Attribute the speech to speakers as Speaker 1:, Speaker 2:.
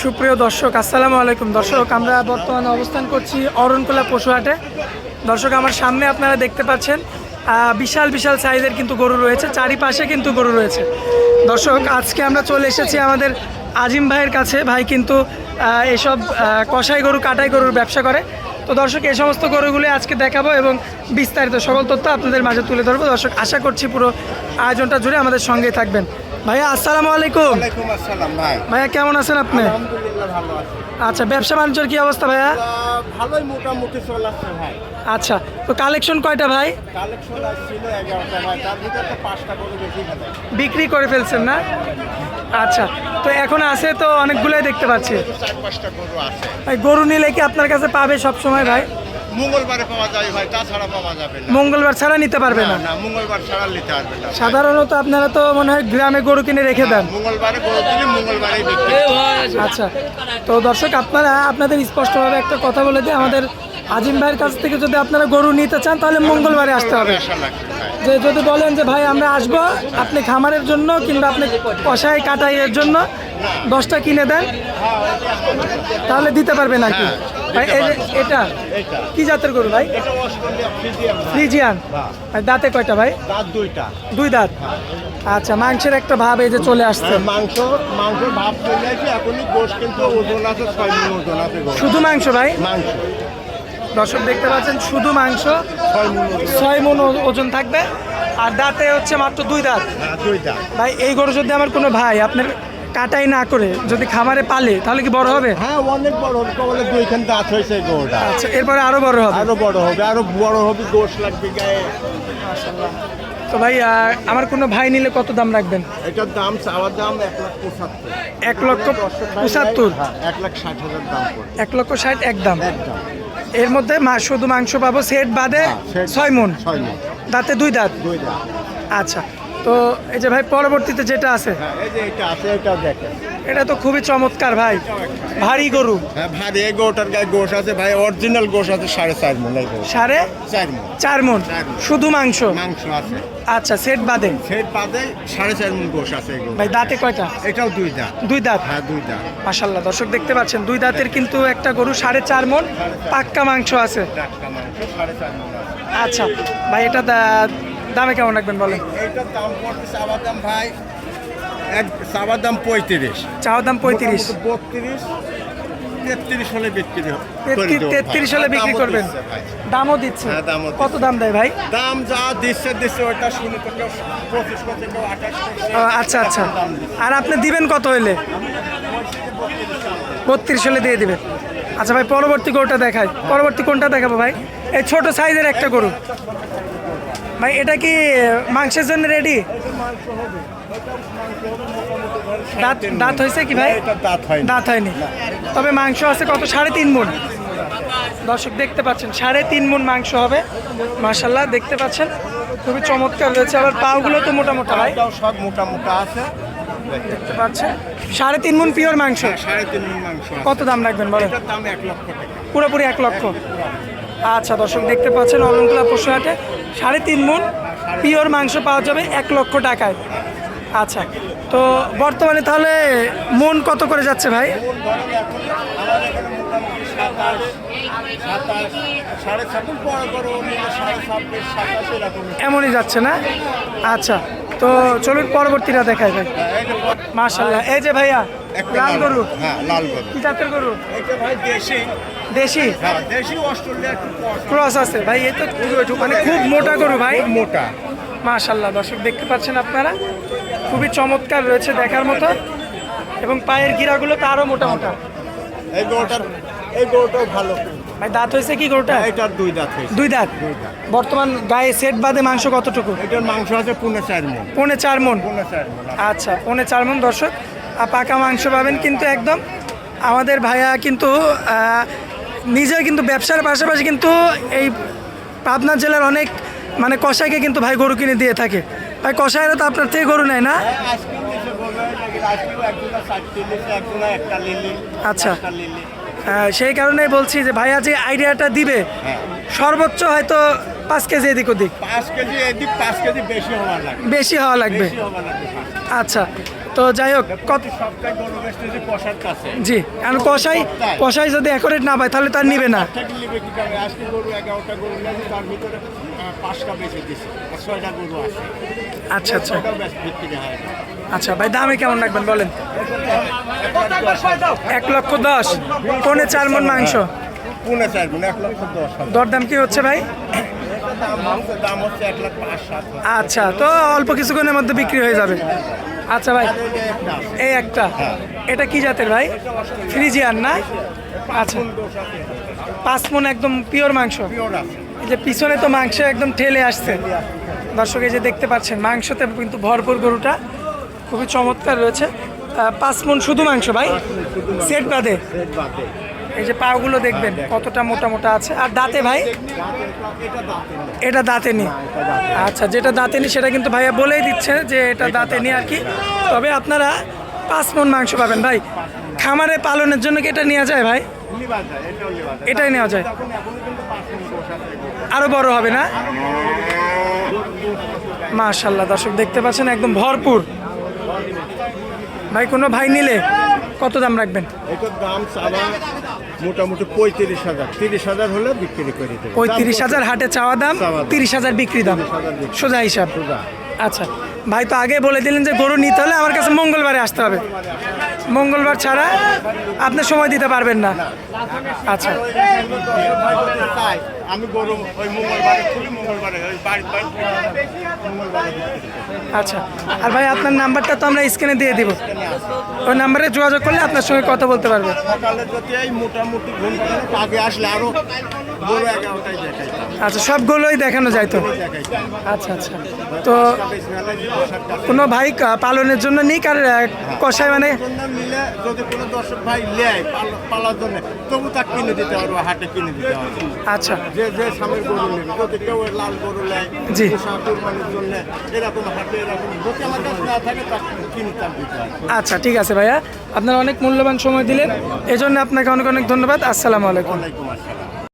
Speaker 1: সুপ্রিয় দর্শক, আসসালামু আলাইকুম। দর্শক, আমরা বর্তমানে অবস্থান করছি অরণকোলা পশুহাটে। দর্শক, আমার সামনে আপনারা দেখতে পাচ্ছেন বিশাল বিশাল সাইজের কিন্তু গরু রয়েছে, চারিপাশে কিন্তু গরু রয়েছে। দর্শক, আজকে আমরা চলে এসেছি আমাদের আজিম ভাইয়ের কাছে। ভাই কিন্তু এসব কষাই গরু, কাটাই গরুর ব্যবসা করে। তো দর্শক, এই সমস্ত গরুগুলি আজকে দেখাবো এবং বিস্তারিত সকল তথ্য আপনাদের মাঝে তুলে ধরবো। দর্শক, আশা করছি পুরো আয়োজনটা জুড়ে আমাদের সঙ্গেই থাকবেন। ভাইয়া আসসালামু আলাইকুম।
Speaker 2: ওয়ালাইকুম আসসালাম ভাই।
Speaker 1: ভাইয়া কেমন আছেন আপনি?
Speaker 2: আলহামদুলিল্লাহ ভালো আছি।
Speaker 1: আচ্ছা ব্যবসা বাণিজ্যের কি অবস্থা ভাইয়া?
Speaker 2: ভালোই মোটামুটি চলে ভাই।
Speaker 1: আচ্ছা তো কালেকশন কয়টা ভাই?
Speaker 2: কালেকশন আসছিল এগারোটা ভাই। তার ভিতরে তো পাঁচটা করে বেশি
Speaker 1: বিক্রি করে ফেলছেন না? আচ্ছা তো এখন আছে তো অনেকগুলোই দেখতে পাচ্ছি।
Speaker 2: গরু
Speaker 1: নিলে কি আপনার কাছে পাবে সব সময় ভাই?
Speaker 2: মঙ্গলবারে পাওয়া যায় ভাই তাছাড়া পাওয়া যাবে না।
Speaker 1: মঙ্গলবার ছাড়া নিতে পারবে না
Speaker 2: না? না মঙ্গলবার ছাড়া নিতে পারবে না
Speaker 1: সাধারণত আপনারা তো মনে হয় গ্রামে গরু কিনে রেখে দেন।
Speaker 2: মঙ্গলবারে গরু কিনে মঙ্গলবারে বিক্রি
Speaker 1: আচ্ছা তো দর্শক আপনারা আপনাদের স্পষ্টভাবে একটা কথা বলে দিই। আমাদের আজিম ভাইয়ের কাছ থেকে যদি আপনারা গরু নিতে চান তাহলে মঙ্গলবারে আসতে হবে। যে যদি বলেন যে ভাই আমরা আসব আপনি খামারের জন্য কিংবা আপনি কষাই কাটাইয়ের জন্য দশটা কিনে দেন তাহলে দিতে পারবে নাকি ভাই এই এটা কি জাতের গরু ভাই? ফ্রিজিয়ান দাঁতে কয়টা ভাই?
Speaker 2: দুইটা।
Speaker 1: দুই দাঁত। আচ্ছা মাংসের একটা ভাব এই যে চলে আসছে।
Speaker 2: মাংস মাংস ভাব চলে আছে এখনই গোশ কিন্তু ওজন আছে ছয় ওজন আছে
Speaker 1: শুধু মাংস ভাই?
Speaker 2: মাংস।
Speaker 1: দর্শক দেখতে পাচ্ছেন শুধু মাংস
Speaker 2: ছয় মন ওজন
Speaker 1: থাকবে। আর দাঁতে হচ্ছে মাত্র দুই দাঁত। ভাই এই গরু যদি আমার কোনো ভাই আপনার কাটাই না করে যদি খামারে পালে তাহলে কি বড় হবে?
Speaker 2: হ্যাঁ অনেক বড় হবে। বলে দুইখান দাঁত হয়েছে গরুটা।
Speaker 1: আচ্ছা এরপরে আরও বড় হবে।
Speaker 2: আরও বড় হবে আরও বড় হবে গোশ লাগবে গায়ে।
Speaker 1: তো ভাই আমার কোনো ভাই নিলে কত দাম রাখবেন?
Speaker 2: এটার দাম চাওয়ার দাম এক লাখ পঁচাত্তর।
Speaker 1: এক লক্ষ পঁচাত্তর?
Speaker 2: হ্যাঁ, এক লাখ ষাট হাজার দাম
Speaker 1: এক লক্ষ ষাট এক দাম।
Speaker 2: একদম
Speaker 1: এর মধ্যে মা শুধু মাংস পাবো সেট বাদে
Speaker 2: হ্যাঁ,
Speaker 1: ছয় মন দাঁতে দুই দাঁত?
Speaker 2: দুই
Speaker 1: আচ্ছা তো এই যে ভাই পরবর্তীতে যেটা আছে?
Speaker 2: হ্যাঁ এই যে এটা আছে এটা দেখেন।
Speaker 1: এটা তো খুবই চমৎকার ভাই। ভারী গরু।
Speaker 2: হ্যাঁ ভাই এই গরুটার গায়ে গোশ আছে ভাই অরিজিনাল গোশ আছে সাড়ে চার মন
Speaker 1: সাড়ে
Speaker 2: চার মন।
Speaker 1: চার মন? শুধু মাংস?
Speaker 2: মাংস আছে।
Speaker 1: আচ্ছা সেট বাদে?
Speaker 2: সেট বাদে সাড়ে চার মন গোশ আছে
Speaker 1: ভাই দাঁতে কয়টা?
Speaker 2: এটাও দুই দাঁত।
Speaker 1: দুই দাঁত?
Speaker 2: হ্যাঁ দুই দাঁত।
Speaker 1: মাসাল্লাহ দর্শক দেখতে পাচ্ছেন দুই দাঁতের কিন্তু একটা গরু সাড়ে চার মন পাক্কা মাংস আছে। আচ্ছা ভাই এটা দামে কেমন রাখবেন বলেন?
Speaker 2: এইটার দাম পড়ছে চাবার দাম ভাই এক চাবার দাম পঁয়ত্রিশ।
Speaker 1: চাওয়ার দাম পঁয়ত্রিশ।
Speaker 2: বত্রিশ তেত্রিশ হলে বিক্রি
Speaker 1: তেত্রিশ হলে বিক্রি করবেন। দামও দিচ্ছে।
Speaker 2: হ্যাঁ,
Speaker 1: কত দাম দেয় ভাই?
Speaker 2: দাম যা দিচ্ছে দিচ্ছে ওটা শুনে তো কেউ পঁচিশ করছে কেউ আঠাশ
Speaker 1: ও, আচ্ছা আচ্ছা। আর আপনি দিবেন কত হইলে? বত্রিশ হলে দিয়ে দিবেন। আচ্ছা ভাই পরবর্তী গরুটা দেখাই। পরবর্তী কোনটা দেখাবো ভাই? এই ছোট সাইজের একটা গরু। ভাই এটা কি মাংসের জন্য রেডি দাঁত দাঁত হয়েছে কি ভাই?
Speaker 2: দাঁত
Speaker 1: হয়নি। তবে মাংস আছে কত? সাড়ে তিন মন দর্শক দেখতে পাচ্ছেন সাড়ে তিন মন মাংস হবে। মাশাল্লাহ দেখতে পাচ্ছেন খুবই চমৎকার রয়েছে আবার পাগুলো তো মোটা মোটা ভাই
Speaker 2: সব মোটা মোটা আছে।
Speaker 1: দেখতে পাচ্ছেন সাড়ে তিন মন পিওর মাংস।
Speaker 2: সাড়ে তিন মণ মাংস
Speaker 1: কত দাম রাখবেন বলেন?
Speaker 2: দাম এক লক্ষ
Speaker 1: পুরোপুরি এক লক্ষ। আচ্ছা দর্শক দেখতে পাচ্ছেন অলঙ্কলা পশু হাটে সাড়ে তিন মন পিওর মাংস পাওয়া যাবে এক লক্ষ টাকায়। আচ্ছা তো বর্তমানে তাহলে মন কত করে যাচ্ছে ভাই? এমনই যাচ্ছে না? আচ্ছা তো চলুন পরবর্তীটা দেখাই ভাই।
Speaker 2: যে
Speaker 1: এই যে ভাইয়া
Speaker 2: একটা
Speaker 1: লাল গরু?
Speaker 2: হ্যাঁ লাল গরু।
Speaker 1: কি জাতের গরু?
Speaker 2: এটা ভাই দেশি।
Speaker 1: দেশি?
Speaker 2: হ্যাঁ দেশি অস্ট্রেলিয়া
Speaker 1: ক্রস আছে। ভাই এই তো মানে খুব মোটা গরু ভাই।
Speaker 2: মোটা।
Speaker 1: মাশাল্লাহ দর্শক দেখতে পাচ্ছেন আপনারা? খুবই চমৎকার রয়েছে দেখার মতো। এবং পায়ের গিরাগুলো তো আরও মোটা মোটা।
Speaker 2: এই গরুটার এই গরুটাও ভালো।
Speaker 1: ভাই দাঁত হয়েছে কি গরুটা
Speaker 2: এটার দুই দাঁত হয়েছে।
Speaker 1: দুই দাঁত? বর্তমান গায়ে সেট বাদে মাংস কতটুকু?
Speaker 2: এটার মাংস আছে পুনে চার মন
Speaker 1: পৌনে চার মন
Speaker 2: মন
Speaker 1: আচ্ছা। পৌনে চার মন দর্শক। পাকা মাংস পাবেন কিন্তু একদম আমাদের ভাইয়া কিন্তু নিজে কিন্তু ব্যবসার পাশাপাশি কিন্তু এই পাবনা জেলার অনেক মানে কষাইকে কিন্তু ভাই গরু কিনে দিয়ে থাকে। ভাই কষাইরা তো আপনার থেকে গরু নেয় না? আচ্ছা। সেই কারণেই বলছি যে ভাইয়া যে আইডিয়াটা দিবে
Speaker 2: হ্যাঁ।
Speaker 1: সর্বোচ্চ হয়তো পাঁচ কেজি এদিক ওদিক।
Speaker 2: পাঁচ কেজি এদিক পাঁচ কেজি বেশি হওয়া
Speaker 1: লাগবে।
Speaker 2: বেশি হওয়া লাগবে।
Speaker 1: আচ্ছা। তো যাই হোক কত জি এখন কষাই কষাই যদি অ্যাকোরেট না পায় তাহলে তার নিবে না। আচ্ছা আচ্ছা। আচ্ছা ভাই দামে কেমন রাখবেন বলেন?
Speaker 2: এক
Speaker 1: লক্ষ দশ। পৌনে চার মন মাংস। দরদাম কি হচ্ছে ভাই। আচ্ছা তো অল্প কিছুক্ষণের মধ্যে বিক্রি হয়ে যাবে। আচ্ছা ভাই,
Speaker 2: এই একটা।
Speaker 1: এটা কি জাতের ভাই? ফ্রিজিয়ান না? আচ্ছা? পাঁচ মন একদম পিওর মাংস। এই যে পিছনে তো মাংস একদম ঠেলে আসছে। দর্শক, এই যে দেখতে পাচ্ছেন, মাংসতে কিন্তু ভরপুর গরুটা খুবই চমৎকার রয়েছে। পাঁচ মন শুধু মাংস ভাই? সেট বাদে। এই যে পাগুলো দেখবেন, কতটা মোটা মোটা আছে। আর দাঁতে ভাই?
Speaker 2: এটা
Speaker 1: দাঁতে নি আচ্ছা যেটা দাঁতে নি সেটা কিন্তু ভাইয়া বলেই দিচ্ছে যে এটা দাঁতে নি আর কি। তবে আপনারা পাঁচ মন মাংস পাবেন ভাই। খামারে পালনের জন্য কি এটা নেওয়া যায় ভাই। এটাই নেওয়া যায়। আরও বড় হবে না? মাশাল্লাহ দর্শক দেখতে পাচ্ছেন একদম ভরপুর। ভাই, কোনো ভাই নিলে কত দাম রাখবেন?
Speaker 2: দাম মোটামুটি পঁয়ত্রিশ হাজার। তিরিশ হাজার হলে বিক্রি করে দেবে
Speaker 1: পঁয়ত্রিশ হাজার হাটে চাওয়া দাম তিরিশ হাজার বিক্রি দাম। সোজা হিসাব।
Speaker 2: সোজা।
Speaker 1: আচ্ছা। ভাই তো আগে বলে দিলেন যে গরু নিতে হলে আমার কাছে মঙ্গলবারে আসতে হবে। মঙ্গলবার ছাড়া আপনি সময় দিতে পারবেন না। আচ্ছা।
Speaker 2: আমি গরু ওই মঙ্গলবারে খুলি মঙ্গলবারে ওই বাড়ি বাড়ি মঙ্গলবারে বিক্রি করি।
Speaker 1: আচ্ছা। আর ভাই আপনার নাম্বারটা তো আমরা স্ক্রিনে দিয়ে দিব। ওই নাম্বারে যোগাযোগ করলে আপনার সঙ্গে কথা বলতে পারবে।
Speaker 2: সকালে যদি এই মোটামুটি ঘুম আগে আসলে আরও এগারোটায়
Speaker 1: আচ্ছা সবগুলোই দেখানো যায় তো? আচ্ছা আচ্ছা। তো কোনো ভাই পালনের জন্য নিক আর কষাই মানে আচ্ছা। জি। আচ্ছা ঠিক আছে ভাইয়া। আপনারা অনেক মূল্যবান সময় দিলেন। এজন্য আপনাকে অনেক অনেক ধন্যবাদ। আসসালামু আলাইকুম।